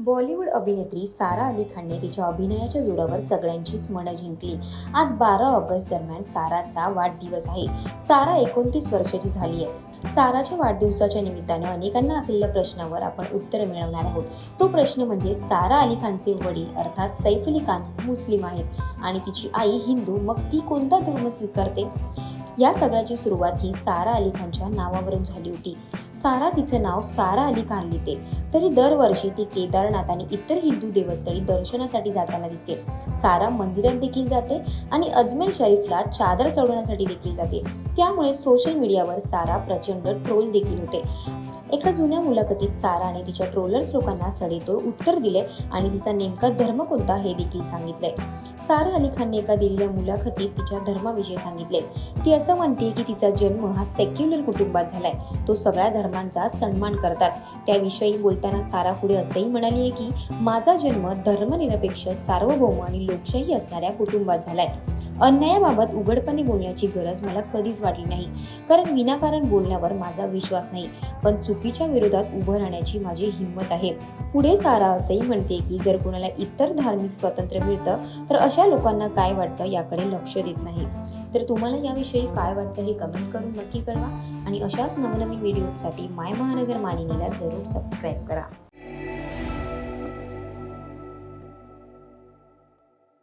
बॉलिवूड अभिनेत्री सारा अली खानने तिच्या अभिनयाच्या जोरावर सगळ्यांचीच मनं जिंकली. आज बारा ऑगस्ट दरम्यान साराचा वाढदिवस आहे. सारा एकोणतीस वर्षाची झाली आहे. साराच्या वाढदिवसाच्या निमित्तानं अनेकांना असलेल्या प्रश्नावर आपण उत्तर मिळवणार आहोत. तो प्रश्न म्हणजे सारा अली खानचे वडील अर्थात सैफ अली खान मुस्लिम आहेत आणि तिची आई हिंदू मग ती कोणता धर्म स्वीकारते? या सगळ्याची सुरुवात ही सारा अली खानच्या नावावरून झाली होती. सारा तिचं नाव सारा अली खान लिहिते. तरी दरवर्षी ती केदारनाथ आणि इतर हिंदू देवस्थळी दर्शनासाठी जाताना दिसते. सारा मंदिरात देखील जाते आणि अजमेर शरीफला चादर चढवण्यासाठी देखील जाते. त्यामुळे सोशल मीडियावर सारा प्रचंड ट्रोल देखील होते. एका जुन्या मुलाखतीत साराने तिच्या ट्रोलर्स लोकांना सडेतोड उत्तर दिले आणि तिचा नेमका धर्म कोणता हे देखील सांगितले. सारा अली खानने एका दिलेल्या मुलाखतीत तिच्या धर्माविषयी सांगितले. ती असं म्हणते की तिचा जन्म हा सेक्युलर कुटुंबात झालाय. तो सगळ्या धर्मांचा सन्मान करतात. त्याविषयी बोलताना सारा पुढे असंही म्हणाली आहे की माझा जन्म धर्मनिरपेक्ष सार्वभौम आणि लोकशाही असणाऱ्या कुटुंबात झालाय. अन्यायाबाबत उघडपणे बोलण्याची गरज मला कधीच वाटली नाही. कारण विनाकारण बोलण्यावर माझा विश्वास नाही. पण चुकीच्या विरोधात उभं राहण्याची माझी हिंमत आहे. पुढे सारा असंही म्हणते की जर कोणाला इतर धार्मिक स्वातंत्र्य मिळतं तर अशा लोकांना काय वाटतं याकडे लक्ष देत नाही. तर तुम्हाला याविषयी काय वाटतं हे कमेंट करून नक्की कळवा. आणि अशाच नवनवीन व्हिडिओसाठी माय महानगर मानिनीला जरूर सबस्क्राईब करा.